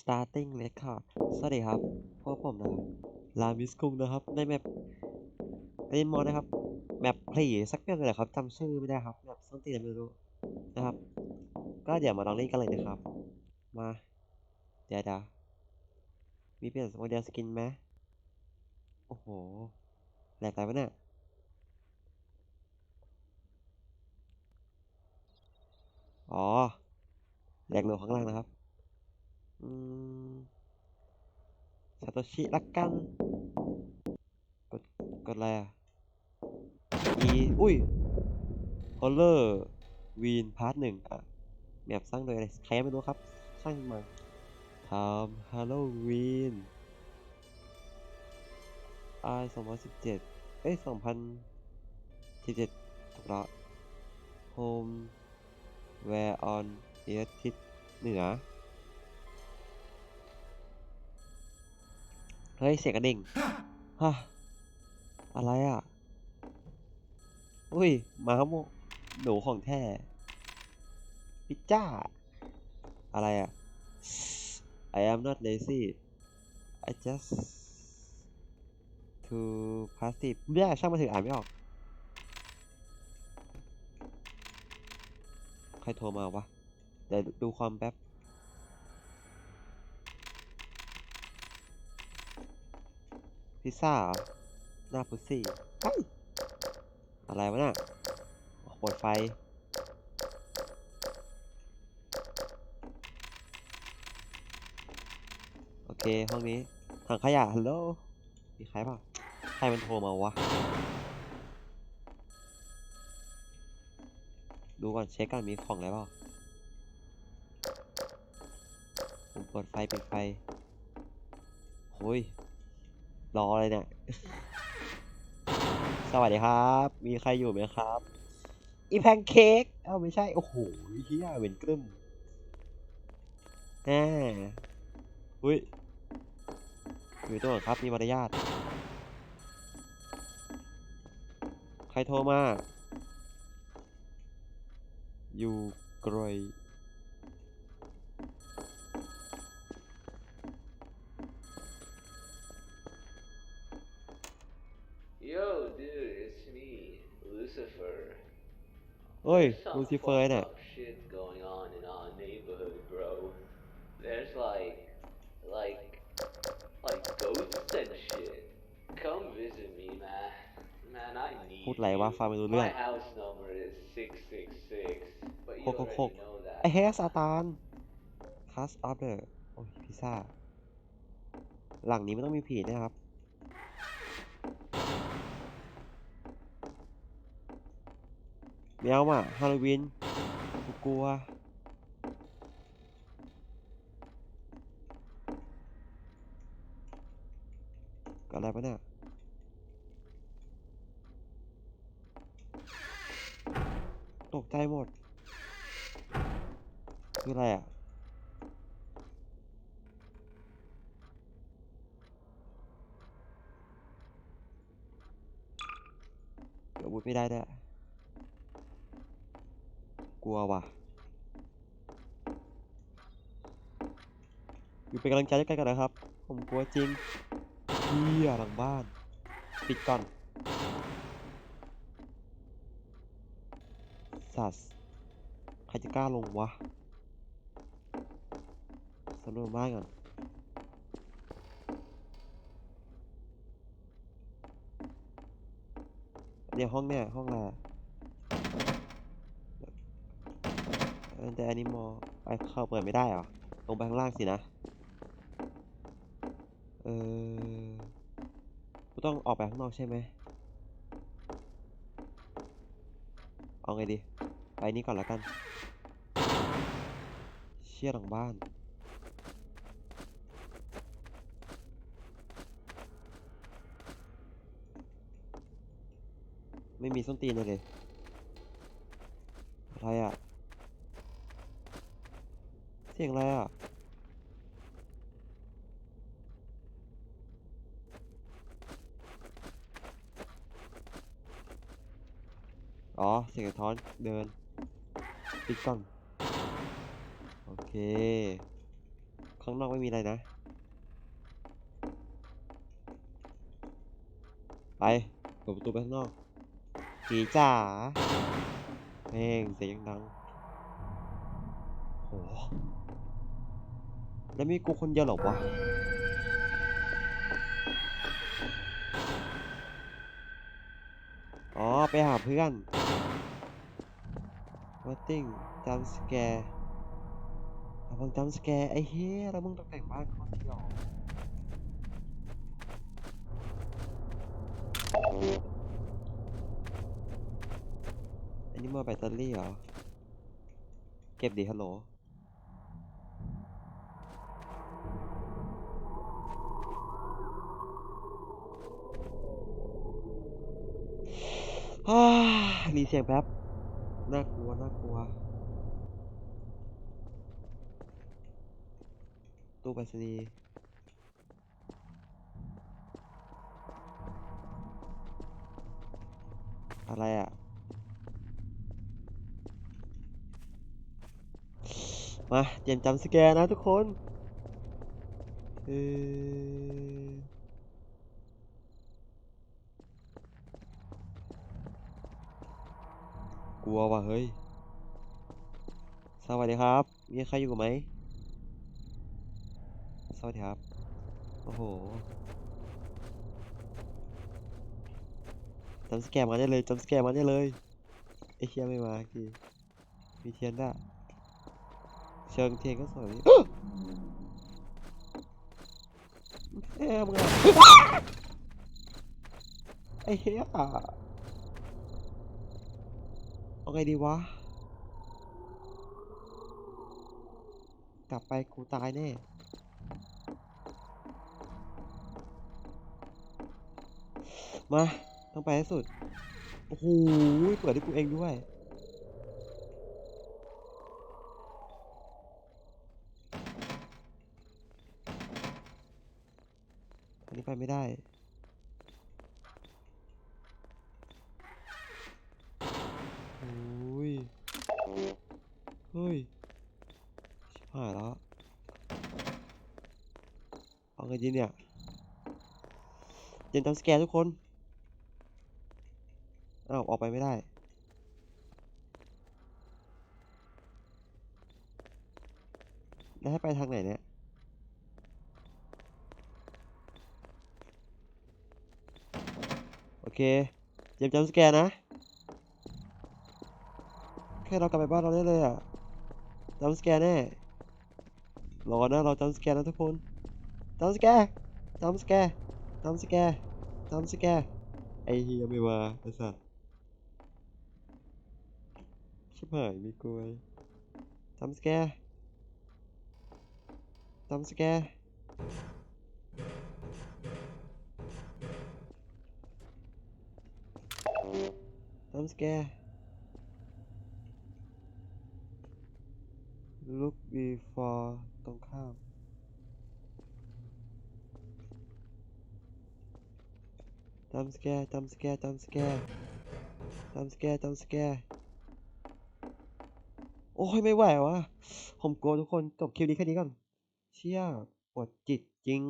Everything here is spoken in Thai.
starting record สวัสดีครับ พวกผมนะครับลามิสคุงนะครับ ในแมปเอนิมอนะครับ แมปเพลย์สักอย่างเลยครับจำชื่อไม่ได้ครับ แมปส้นตีนไม่รู้นะครับ ก็เดี๋ยวมาลองเล่นกันเลยนะครับ มา เดี๋ยวเดี๋ยวมีเปลี่ยนโมเดลสกินไหมโอ้โห แหลกอะไรวะเนี่ยอ๋อแหลกหลดข้างล่างนะครับ ซาโตชิรักกัน กด กดอะไรอะ อี อุ้ยฮอลเลอร์วีนพาร์ทหนึ่งอะแบบสร้างโดยอะไรใครไม่รู้ครับ สร้างมาทำฮาโลวีนอายสองพันสิบเจ็ดเอ้ยสองพันสิบเจ็ดถูกละโฮมแวร์ออนเอทิศเหนือ เฮ้ยเสียงกระดิ่งฮะอะไรอะ อุ้ยหมาโมหนูของแท้พิจ้า อะไรอะ I am not lazy I just too passive ไม่ได้ช่างมาถึงอ่านไม่ออก ใครโทรมาวะ เดี๋ยวดูความแป๊บ พิซซ่าหน้าพุซซี่อะไรวะน่ะเปิดไฟ โอเค ห้องนี้ถังขยะฮัลโหลมีใครป่าใครมันโทรมาวะ ดูก่อนเช็คก่อนมีของอะไรเปล่าผมเปิดไฟปิดไฟโอ้ย รอเลยเนี่ย สวัสดีครับ มีใครอยู่ไหมครับ อีแพนเค้กเอ้าไม่ใช่ โอ้โหเฮียเวนกรึมแหมอุ้ยอยู่ตัวก่อนครับ มีมารยาท ใครโทรมา อยู่ไกล Yo, ฮ้ย There's some ลูซิเฟอร์ fucked เนี่ย up shit going on in our neighborhood, bro. There's like, like, like ghosts and shit. Come visit me, man. Man, I need พูดอะไรวะ you. ฟังไม่รู้เรื่อง My house number is 666, but you หกหกหก already know that. ไอเฮสซาตานคัสออฟเดอร์โอ้ยพิซซ่า หลังนี้ไม่ต้องมีผีนะครับ แมวอะฮาโลวีนกูกลัวก็อะไรปะเนี่ยตกใจหมด คืออะไรอะ เดี๋ยวบุดไม่ได้ด้วย กลัวว่ะอยู่เป็นกำลังใจด้วยกันกันนะครับ ผมกลัวจริงเฮียหลังบ้าน ปิดก่อนสัสใครจะกล้าลงวะสำรวจบ้านก่อนเดี๋ยวห้องเนี่ยห้องอะไรอะเออ แต่อันนี้มอไปเข้าเปิดไม่ได้เหรอลงไปข้างล่างสินะ เออกูต้องออกไปข้างนอกใช่ไหมเอาไงดี ไปนี่ก่อนละกัน เชี่ยหลังบ้านไม่มีส้นตีนเลย อะไรอะ สียงอะไรอะอ๋อเสียงสะท้อนเดินปิดกล้องโอเค ข้างนอกไม่มีอะไรนะ ไปเปิดประตูไปข้างนอกผีจ๋าแม่งเสียงดัง โหแล้วมีกูคนเดียวหรอวะอ๋อ ไปหาเพื่อน Waiting jump scare ระวัง jump scare ไอ้เฮ้ยแล้วมึงตกแต่งบ้านคนเดียวอันนี้มาแบตเตอรี่เหรอ เก็บดิฮัลโหล รีเสียงแป๊บ น่ากลัว น่ากลัว ตู้ไปรษณีย์อะไรอะ มาเตรียมจำสแกนนะทุกคน เออก ลัวว่ะเฮ้ย สวัสดีครับ มีใครอยู่ไหม สวัสดีครับ โอ้โหจำสแกนมาได้เลยจำสแกนมาได้เลยไอเชียไม่มาทีมีเทียนด้วยเชิงเทียนก็สวยเอ้ยมึงอะไอ้เหี้ย เอาไงดีวะ กลับไปกูตายแน่มา ต้องไปให้สุด โอ้โห เปิดให้กูเองด้วย อันนี้ไปไม่ได้ อ้ยเฮ้ยชิบหายแล้ว เอาไงดีเนี่ยเจนจำสแกนทุกคน อ้าว ออกไปไม่ได้ แล้วให้ไปทางไหนเนี่ย โอเคเตรียมจำสแกนนะ แค่เรากลับไปบ้านเราได้เลยอะจำสแกนแน่รอนะเราจำสแกนนะทุกคนจำสแกนจำสแกนจำสแกนจำสแกนไอเฮียไม่มาไอสัสชิบหายมีกลวยจำสแกนจำสแกนจำสแกน before ตรงข้าม จำสแกร์จำสแกร์จำสแกร์จำสแกร์จำสแกร์โอ้ยไม่ไหววะผมกลัวทุกคนจบคลิปนี้แค่นี้ก่อน เชี่ยปวดจิตจริง